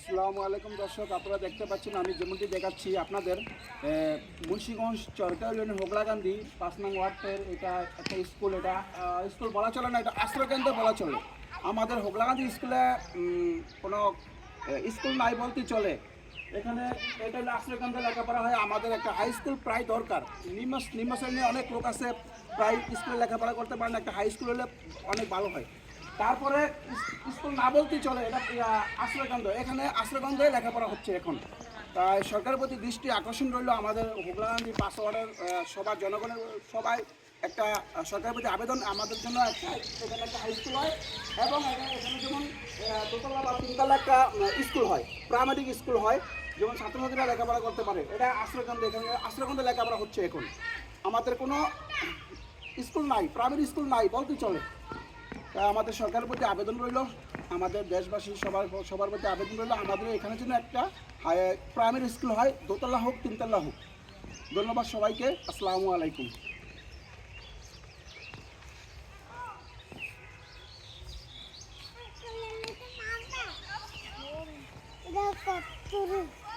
আসসালামু আলাইকুম দর্শক, আপনারা দেখতে পাচ্ছেন আমি যেমনটি দেখাচ্ছি আপনাদের মুন্সীগঞ্জ চরকার ইউনিয়ন হোগলাকান্দি পাঁচ নং ওয়ার্ডের এটা একটা স্কুল, এটা স্কুল বলা চলে না, এটা আশ্রয়কেন্দ্র বলা চলে। আমাদের হোগলাকান্দি স্কুলে কোনো স্কুল নাই বলতে চলে। এখানে এটা হলো আশ্রয়কেন্দ্রে লেখাপড়া হয়? আমাদের একটা হাই স্কুল প্রায় দরকার। নিম্ন নিম্ন শ্রেণির অনেক লোক আছে, প্রায় স্কুলে লেখাপড়া করতে পারে না, একটা হাই স্কুল হলে অনেক ভালো হয়। তারপরে স্কুল না বলতেই চলে, এটা আশ্রয়কেন্দ্র এখানে আশ্রয়কেন্দ্রে লেখাপড়া হচ্ছে এখন। তাই সরকারের প্রতি দৃষ্টি আকর্ষণ রইল আমাদের হুগলাগান্ধী পাঁচ ওয়ার্ডের সবার জনগণের, সবাই একটা সরকারের প্রতি আবেদন আমাদের জন্য একটা, এখানে একটা হাই স্কুল হয়। এবং এখানে যেমন দোতলা বা তিনতলা একটা স্কুল হয়, প্রাইমারি স্কুল হয়, যেমন ছাত্রছাত্রীরা লেখাপড়া করতে পারে। এটা আশ্রয়কেন্দ্র এখানে, আশ্রয়কেন্দ্রে লেখাপড়া হচ্ছে এখন। আমাদের কোনো স্কুল নাই, প্রাইমারি স্কুল নাই বলতে চলে? আমাদের সরকারের প্রতি আবেদন রইল, আমাদের দেশবাসী সবার সবার প্রতি আবেদন রইল। আমাদের এখানে যেন একটা প্রাইমারি স্কুল হয়, দোতলা হোক, তিনতলা হোক। ধন্যবাদ সবাইকে, আসসালামু আলাইকুম। 爸爸，爸爸。